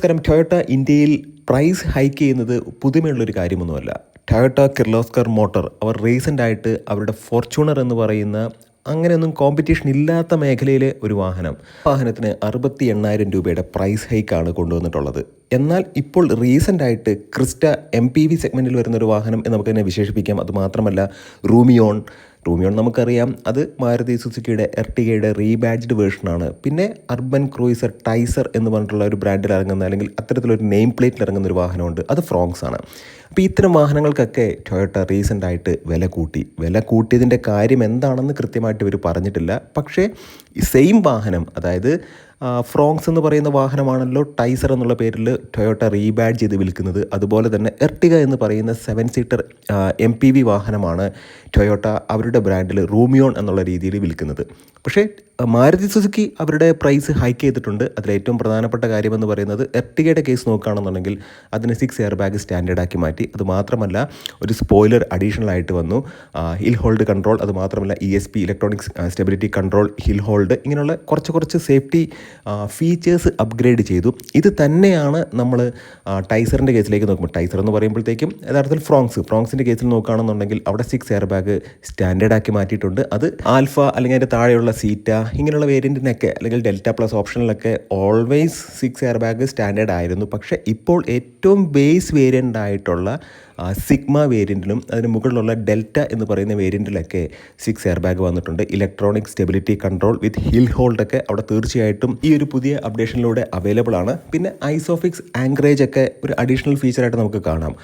നമസ്കാരം ടൊയോട്ട ഇന്ത്യയിൽ price hike ചെയ്യുന്നത് പുതുമയുള്ളൊരു കാര്യമൊന്നുമല്ല. ടൊയോട്ട കിർലോസ്കർ മോട്ടോർ അവർ റീസെന്റ് ആയിട്ട് അവരുടെ ഫോർച്യൂണർ എന്ന് പറയുന്ന അങ്ങനെയൊന്നും കോമ്പറ്റീഷൻ ഇല്ലാത്ത മേഖലയിലെ ഒരു വാഹനം. വാഹനത്തിന് അറുപത്തി എണ്ണായിരം രൂപയുടെ പ്രൈസ് ഹൈക്കാണ് കൊണ്ടുവന്നിട്ടുള്ളത്. എന്നാൽ ഇപ്പോൾ റീസെന്റ് ആയിട്ട് ക്രിസ്റ്റ എം പി വി സെഗ്മെന്റിൽ വരുന്ന ഒരു വാഹനം എന്ന് നമുക്ക് തന്നെ വിശേഷിപ്പിക്കാം. അതുമാത്രമല്ല റൂമിയോൺ റൂമിയോൺ നമുക്കറിയാം അത് മാരുതി സുസുക്കിയുടെ എർട്ടിഗയുടെ റീബാഡ്ജ്ഡ് വേർഷനാണ്. പിന്നെ അർബൻ ക്രൂയിസർ ടൈസർ എന്ന് പറഞ്ഞിട്ടുള്ള ഒരു ബ്രാൻഡിൽ ഇറങ്ങുന്ന അല്ലെങ്കിൽ അത്തരത്തിലൊരു നെയിം പ്ലേറ്റിൽ ഇറങ്ങുന്ന ഒരു വാഹനമുണ്ട്. അത് ഫ്രോങ്സ് ആണ് അപ്പോൾ ഇത്തരം വാഹനങ്ങൾക്കൊക്കെ ടൊയോട്ട റീസെന്റ് ആയിട്ട് വില കൂട്ടി. വില കൂട്ടിയതിന്റെ കാര്യം എന്താണെന്ന് കൃത്യമായിട്ട് ഇവർ പറഞ്ഞിട്ടില്ല. പക്ഷേ സെയിം വാഹനം അതായത് ഫ്രോങ്സ് എന്ന് പറയുന്ന വാഹനമാണല്ലോ ടൈസർ എന്നുള്ള പേരിൽ ടൊയോട്ട റീബാഡ് ചെയ്ത് വിൽക്കുന്നത്. അതുപോലെ തന്നെ എർട്ടിക എന്ന് പറയുന്ന seven seater M P V വാഹനമാണ് ടൊയോട്ട അവരുടെ ബ്രാൻഡിൽ റൂമിയോൺ എന്നുള്ള രീതിയിൽ വിൽക്കുന്നത്. പക്ഷേ മാരുതി സുസുക്കി അവരുടെ പ്രൈസ് ഹൈക്ക് ചെയ്തിട്ടുണ്ട്. അതിൽ ഏറ്റവും പ്രധാനപ്പെട്ട കാര്യമെന്ന് പറയുന്നത് എർട്ടിഗയുടെ കേസ് നോക്കുകയാണെന്നുണ്ടെങ്കിൽ അതിന് സിക്സ് എയർ ബാഗ് സ്റ്റാൻഡേർഡാക്കി മാറ്റി. അത് മാത്രമല്ല ഒരു സ്പോയിലർ അഡീഷണൽ ആയിട്ട് വന്നു. ഹിൽ ഹോൾഡ് കൺട്രോൾ അത് മാത്രമല്ല E S P electronics stability control hill hold ഇങ്ങനെയുള്ള കുറച്ച് കുറച്ച് സേഫ്റ്റി ഫീച്ചേഴ്സ് അപ്ഗ്രേഡ് ചെയ്തു. ഇത് തന്നെയാണ് നമ്മൾ ടൈസറിന്റെ കേസിലേക്ക് നോക്കുമ്പോൾ. ടൈസർ എന്ന് പറയുമ്പോഴത്തേക്കും യഥാർത്ഥത്തിൽ ഫ്രോങ്സ് ഫ്രോങ്സിന്റെ കേസിൽ നോക്കുകയാണെന്നുണ്ടെങ്കിൽ അവിടെ സിക്സ് എയർ ബാഗ് സ്റ്റാൻഡേർഡാക്കി മാറ്റിയിട്ടുണ്ട്. അത് ആൽഫ അല്ലെങ്കിൽ അതിന്റെ താഴെയുള്ള സീറ്റ ഇങ്ങനെയുള്ള വേരിയന്റിനൊക്കെ അല്ലെങ്കിൽ Delta plus ഓപ്ഷനിലൊക്കെ always six air bag standard ആയിരുന്നു. പക്ഷേ ഇപ്പോൾ ഏറ്റവും ബേസ് വേരിയന്റ് ആയിട്ടുള്ള സിഗ്മ വേരിയന്റിലും അതിന് മുകളിലുള്ള ഡെൽറ്റ എന്ന് പറയുന്ന വേരിയന്റിലൊക്കെ സിക്സ് എയർ ബാഗ് വന്നിട്ടുണ്ട്. Electronic stability control with hill hold ഒക്കെ അവിടെ തീർച്ചയായിട്ടും ഈ ഒരു പുതിയ അപ്ഡേഷനിലൂടെ അവൈലബിൾ ആണ്. പിന്നെ ഐസോഫിക്സ് ആങ്കറേജ് ഒക്കെ ഒരു അഡീഷണൽ ഫീച്ചറായിട്ട് നമുക്ക് കാണാം.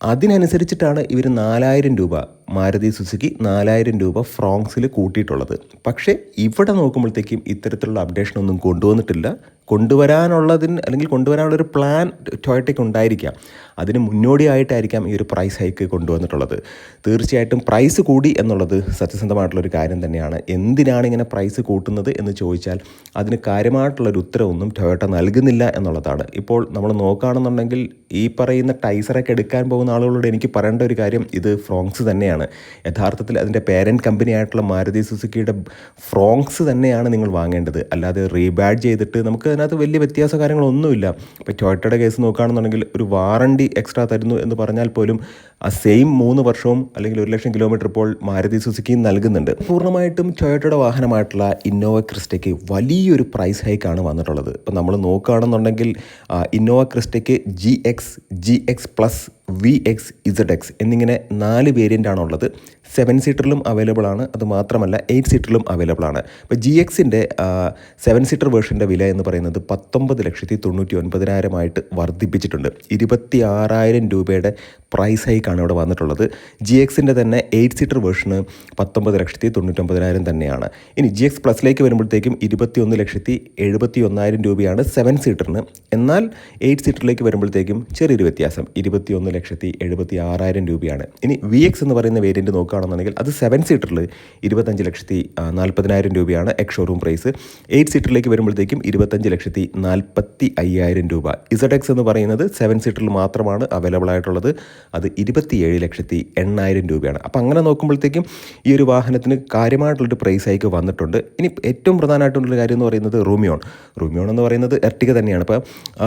അതിനനുസരിച്ചിട്ടാണ് ഇവർ നാലായിരം രൂപ മാരുതി സുസുക്കി നാലായിരം രൂപ ഫ്രോങ്സിൽ കൂട്ടിയിട്ടുള്ളത്. പക്ഷേ ഇവിടെ നോക്കുമ്പോഴത്തേക്കും ഇത്തരത്തിലുള്ള അപ്ഡേഷൻ ഒന്നും കൊണ്ടുവന്നിട്ടില്ല. കൊണ്ടുവരാനുള്ളതിന് അല്ലെങ്കിൽ കൊണ്ടുവരാനുള്ളൊരു പ്ലാൻ ടൊയറ്റയ്ക്ക് ഉണ്ടായിരിക്കാം. അതിന് മുന്നോടിയായിട്ടായിരിക്കാം ഈ ഒരു പ്രൈസ് ഹൈക്ക് കൊണ്ടുവന്നിട്ടുള്ളത്. തീർച്ചയായിട്ടും പ്രൈസ് കൂടി എന്നുള്ളത് സത്യസന്ധമായിട്ടുള്ളൊരു കാര്യം തന്നെയാണ്. എന്തിനാണ് ഇങ്ങനെ പ്രൈസ് കൂട്ടുന്നത് എന്ന് ചോദിച്ചാൽ അതിന് കാര്യമായിട്ടുള്ളൊരു ഉത്തരവൊന്നും ടൊയോട്ട നൽകുന്നില്ല എന്നുള്ളതാണ്. ഇപ്പോൾ നമ്മൾ നോക്കുകയാണെന്നുണ്ടെങ്കിൽ ഈ പറയുന്ന ടൈസറൊക്കെ എടുക്കാൻ പോകുന്ന ആളുകളോട് എനിക്ക് പറയേണ്ട ഒരു കാര്യം ഇത് ഫ്രോങ്സ് തന്നെയാണ്. യഥാർത്ഥത്തിൽ അതിന്റെ പേരന്റ് കമ്പനി ആയിട്ടുള്ള മാരുതി സുസുക്കിയുടെ ഫ്രോങ്സ് തന്നെയാണ് നിങ്ങൾ വാങ്ങേണ്ടത്. അല്ലാതെ റീബാഡ് ചെയ്തിട്ട് നമുക്ക് അതിനകത്ത് വലിയ വ്യത്യാസ കാര്യങ്ങളൊന്നുമില്ല. ഇപ്പോൾ ടൊയോട്ടയുടെ കേസ് നോക്കുകയാണെന്നുണ്ടെങ്കിൽ ഒരു വാറണ്ടി എക്സ്ട്രാ തരുന്നു എന്ന് പറഞ്ഞാൽ പോലും ആ സെയിം മൂന്ന് വർഷവും അല്ലെങ്കിൽ ഒരു ലക്ഷം കിലോമീറ്റർ ഇപ്പോൾ മാരുതി സുസുക്കിയും നൽകുന്നുണ്ട്. പൂർണമായിട്ടും ടൊയോട്ടയുടെ വാഹനമായിട്ടുള്ള ഇന്നോവ ക്രിസ്റ്റയ്ക്ക് വലിയൊരു പ്രൈസ് ഹൈക്കാണ് വന്നിട്ടുള്ളത്. ഇപ്പോൾ നമ്മൾ നോക്കുകയാണെന്നുണ്ടെങ്കിൽ Innova ക്രിസ്റ്റയ്ക്ക് G X G X plus V X Z X എന്നിങ്ങനെ നാല് വേരിയന്റ് ആണുള്ളത് സെവൻ സീറ്ററിലും അവൈലബിൾ ആണ്. അത് മാത്രമല്ല എയ്റ്റ് സീറ്ററിലും അവൈലബിൾ ആണ്. ഇപ്പോൾ ജി എക്സിന്റെ സെവൻ സീറ്റർ വേർഷന്റെ വില എന്ന് പറയുന്നത് പത്തൊമ്പത് ലക്ഷത്തി തൊണ്ണൂറ്റി ഒൻപതിനായിരമായിട്ട് വർദ്ധിപ്പിച്ചിട്ടുണ്ട്. ഇരുപത്തി ആറായിരം രൂപയുടെ പ്രൈസ് ഹൈക്കാണ് ഇവിടെ വന്നിട്ടുള്ളത്. ജി എക്സിന്റെ തന്നെ എയ്റ്റ് സീറ്റർ വേർഷന് പത്തൊമ്പത് ലക്ഷത്തി തൊണ്ണൂറ്റൊമ്പതിനായിരം തന്നെയാണ്. ഇനി ജി എക്സ് പ്ലസിലേക്ക് വരുമ്പോഴത്തേക്കും ഇരുപത്തി ഒന്ന് ലക്ഷത്തി എഴുപത്തി ഒന്നായിരം രൂപയാണ് സെവൻ സീറ്ററിന് എന്നാൽ എയ്റ്റ് സീറ്ററിലേക്ക് വരുമ്പോഴത്തേക്കും ചെറിയൊരു വ്യത്യാസം. ഇരുപത്തി ഒന്ന് ലക്ഷത്തി എഴുപത്തി ആറായിരം രൂപയാണ്. ഇനി വി എക്സ് എന്ന് പറയുന്ന വേരിയന്റ് നോക്കുകയാണെന്നുണ്ടെങ്കിൽ അത് സെവൻ സീറ്ററിൽ ഇരുപത്തഞ്ച് ലക്ഷത്തി നാൽപ്പതിനായിരം രൂപയാണ് എക്സ് ഷോറൂം പ്രൈസ് എയ്റ്റ് സീറ്ററിലേക്ക് വരുമ്പോഴത്തേക്കും ഇരുപത്തഞ്ച് ലക്ഷത്തി നാൽപ്പത്തി അയ്യായിരം രൂപ. ഇസഡ് എക്സ് എന്ന് പറയുന്നത് സെവൻ സീറ്ററിൽ മാത്രമാണ് അവൈലബിൾ ആയിട്ടുള്ളത്. അത് ഇരുപത്തിയേഴ് ലക്ഷത്തി എണ്ണായിരം രൂപയാണ്. അപ്പോൾ അങ്ങനെ നോക്കുമ്പോഴത്തേക്കും ഈ ഒരു വാഹനത്തിന് കാര്യമായിട്ടുള്ളൊരു പ്രൈസ് ആയിക്ക് വന്നിട്ടുണ്ട്. ഇനി ഏറ്റവും പ്രധാനമായിട്ടുള്ളൊരു കാര്യം എന്ന് പറയുന്നത് റൂമിയോൺ റൂമിയോൺ എന്ന് പറയുന്നത് എർട്ടിക തന്നെയാണ്. അപ്പോൾ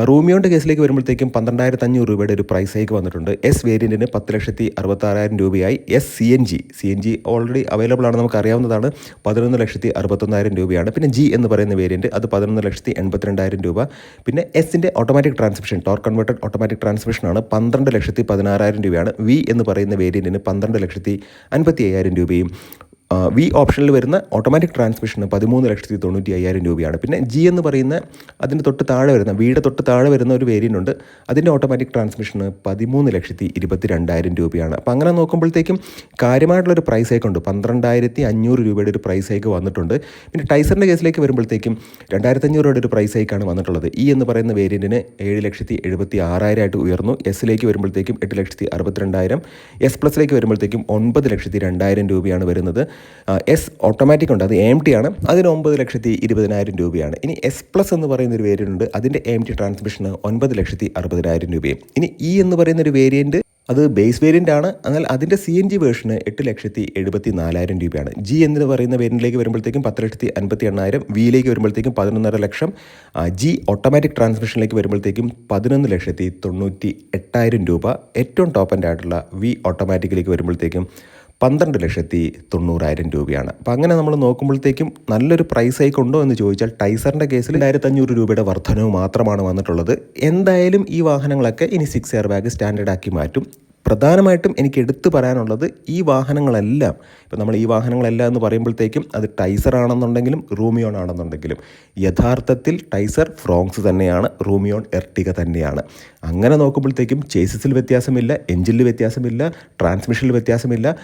റൂമിയോന്റെ കേസിലേക്ക് വരുമ്പോഴത്തേക്കും പന്ത്രണ്ടായിരത്തി അഞ്ഞൂറ് രൂപയുടെ ഒരു പ്രൈസ് ആയിക്ക് വന്നിട്ടുണ്ട്. എസ് വേരിയന്റിന് പത്ത് ലക്ഷത്തി അറുപത്താറായിരം രൂപയായി. S C N G C N G already available ആണ് നമുക്ക് അറിയാവുന്നതാണ്. പതിനൊന്ന് ലക്ഷത്തി അറുപത്തൊന്നായിരം രൂപയാണ്. പിന്നെ ജി എന്ന് പറയുന്ന വേരിയന്റ് അത് പതിനൊന്ന് ലക്ഷത്തി എൺപത്തിരണ്ടായിരം രൂപ. പിന്നെ എസിന്റെ automatic transmission torque converted automatic ട്രാൻസ്മിഷനാണ് പന്ത്രണ്ട് ലക്ഷത്തി പതിനാറായിരം രൂപയാണ്. വി എന്ന് പറയുന്ന വേരിയന്റിന് പന്ത്രണ്ട് ലക്ഷത്തി അൻപത്തി അയ്യായിരം രൂപയും. വി ഓപ്ഷനിൽ വരുന്ന ഓട്ടോമാറ്റിക് ട്രാൻസ്മിഷന് പതിമൂന്ന് ലക്ഷത്തി തൊണ്ണൂറ്റി അയ്യായിരം രൂപയാണ്. പിന്നെ ജി എന്ന് പറയുന്ന അതിന്റെ തൊട്ട് താഴെ വരുന്ന വിയുടെ തൊട്ട് താഴെ വരുന്ന ഒരു വേരിയന്റ് ഉണ്ട്. അതിന്റെ ഓട്ടോമാറ്റിക് ട്രാൻസ്മിഷന് പതിമൂന്ന് ലക്ഷത്തി ഇരുപത്തി രണ്ടായിരം രൂപയാണ്. അപ്പോൾ അങ്ങനെ നോക്കുമ്പോഴത്തേക്കും കാര്യമായിട്ടുള്ളൊരു പ്രൈസ് ഹൈക്ക് ഉണ്ട്. പന്ത്രണ്ടായിരത്തി അഞ്ഞൂറ് രൂപയുടെ ഒരു പ്രൈസ് ഹൈക്ക് വന്നിട്ടുണ്ട്. പിന്നെ ടൈസറിന്റെ കേസിലേക്ക് വരുമ്പോഴത്തേക്കും രണ്ടായിരത്തി അഞ്ഞൂറ് രൂപയുടെ ഒരു പ്രൈസ് ഹൈക്കാണ് വന്നിട്ടുള്ളത്. ഇ എന്ന് പറയുന്ന വേരിയന്റിന് ഏഴ് ലക്ഷത്തി എഴുപത്തി ആറായിരമായിട്ട് ഉയർന്നു. എസിലേക്ക് വരുമ്പോഴത്തേക്കും എട്ട് ലക്ഷത്തി അറുപത്തിരണ്ടായിരം. എസ് പ്ലസിലേക്ക് വരുമ്പോഴത്തേക്കും ഒൻപത് ലക്ഷത്തി രണ്ടായിരം രൂപയാണ് വരുന്നത്. എസ് ഓട്ടോമാറ്റിക് ഉണ്ട്. അത് എം ടി ആണ്. അതിന് ഒമ്പത് ലക്ഷത്തി ഇരുപതിനായിരം രൂപയാണ്. ഇനി എസ് പ്ലസ് എന്ന് പറയുന്ന ഒരു വേരിയന്റ് ഉണ്ട്. അതിന്റെ എം ടി ട്രാൻസ്മിഷന് ഒൻപത് ലക്ഷത്തി അറുപതിനായിരം രൂപയും. ഇനി ഇ എന്ന് പറയുന്ന ഒരു വേരിയന്റ് അത് ബേസ് വേരിയന്റ് ആണ്. എന്നാൽ അതിന്റെ സി എൻ ജി വേർഷന് എട്ട് ലക്ഷത്തി എഴുപത്തി നാലായിരം രൂപയാണ്. ജി എന്ന് പറയുന്ന വേരിയന്റിലേക്ക് വരുമ്പോഴത്തേക്കും പത്ത് ലക്ഷത്തി അൻപത്തി എണ്ണായിരം വിയിലേക്ക് വരുമ്പോഴത്തേക്കും പതിനൊന്നര ലക്ഷം. ജി ഓട്ടോമാറ്റിക് ട്രാൻസ്മിഷനിലേക്ക് വരുമ്പോഴത്തേക്കും പതിനൊന്ന് ലക്ഷത്തി തൊണ്ണൂറ്റി എട്ടായിരം രൂപ. ഏറ്റവും ടോപ്പ് വി ഓട്ടോമാറ്റിക്കിലേക്ക് വരുമ്പോഴത്തേക്കും പന്ത്രണ്ട് ലക്ഷത്തി തൊണ്ണൂറായിരം രൂപയാണ്. അപ്പോൾ അങ്ങനെ നമ്മൾ നോക്കുമ്പോഴത്തേക്കും നല്ലൊരു പ്രൈസ് ഹൈക്ക് എന്ന് ചോദിച്ചാൽ ടൈസറിന്റെ കേസിൽ രണ്ടായിരത്തി അഞ്ഞൂറ് രൂപയുടെ വർധനവ് മാത്രമാണ് വന്നിട്ടുള്ളത്. എന്തായാലും ഈ വാഹനങ്ങളൊക്കെ ഇനി സിക്സ് എയർ ബാഗ് സ്റ്റാൻഡേർഡ് ആക്കി മാറ്റും. പ്രധാനമായിട്ടും എനിക്ക് എടുത്തു പറയാനുള്ളത് ഈ വാഹനങ്ങളെല്ലാം ഇപ്പോൾ നമ്മൾ ഈ വാഹനങ്ങളെല്ലാം എന്ന് പറയുമ്പോഴത്തേക്കും അത് ടൈസർ ആണെന്നുണ്ടെങ്കിലും റൂമിയോൺ ആണെന്നുണ്ടെങ്കിലും. യഥാർത്ഥത്തിൽ ടൈസർ ഫ്രോങ്സ് തന്നെയാണ് റൂമിയോൺ എർട്ടിക തന്നെയാണ്. അങ്ങനെ നോക്കുമ്പോഴത്തേക്കും ചേസിസിൽ വ്യത്യാസമില്ല എഞ്ചിനിൽ വ്യത്യാസമില്ല ട്രാൻസ്മിഷനിൽ വ്യത്യാസമില്ല.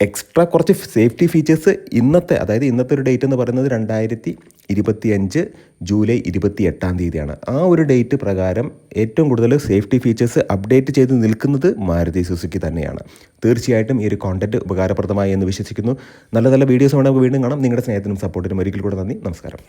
എക്സ്ട്രാ കുറച്ച് സേഫ്റ്റി ഫീച്ചേഴ്സ് ഇന്നത്തെ അതായത് ഇന്നത്തെ ഒരു ഡേറ്റ് എന്ന് പറയുന്നത് രണ്ടായിരത്തി ഇരുപത്തി അഞ്ച് ജൂലൈ ഇരുപത്തി എട്ടാം തീയതിയാണ്. ആ ഒരു ഡേറ്റ് പ്രകാരം ഏറ്റവും കൂടുതൽ സേഫ്റ്റി ഫീച്ചേഴ്സ് അപ്ഡേറ്റ് ചെയ്ത് നിൽക്കുന്നത് മാരുതി സുസുക്കി തന്നെയാണ്. തീർച്ചയായിട്ടും ഈ ഒരു കോണ്ടന്റ് ഉപകാരപ്രദമായി എന്ന് വിശ്വസിക്കുന്നു. നല്ല നല്ല വീഡിയോസ് വേണമെങ്കിൽ വീണ്ടും കാണാം. നിങ്ങളുടെ സ്നേഹത്തിനും സപ്പോർട്ടിനും ഒരിക്കൽ കൂടെ നന്ദി. നമസ്കാരം.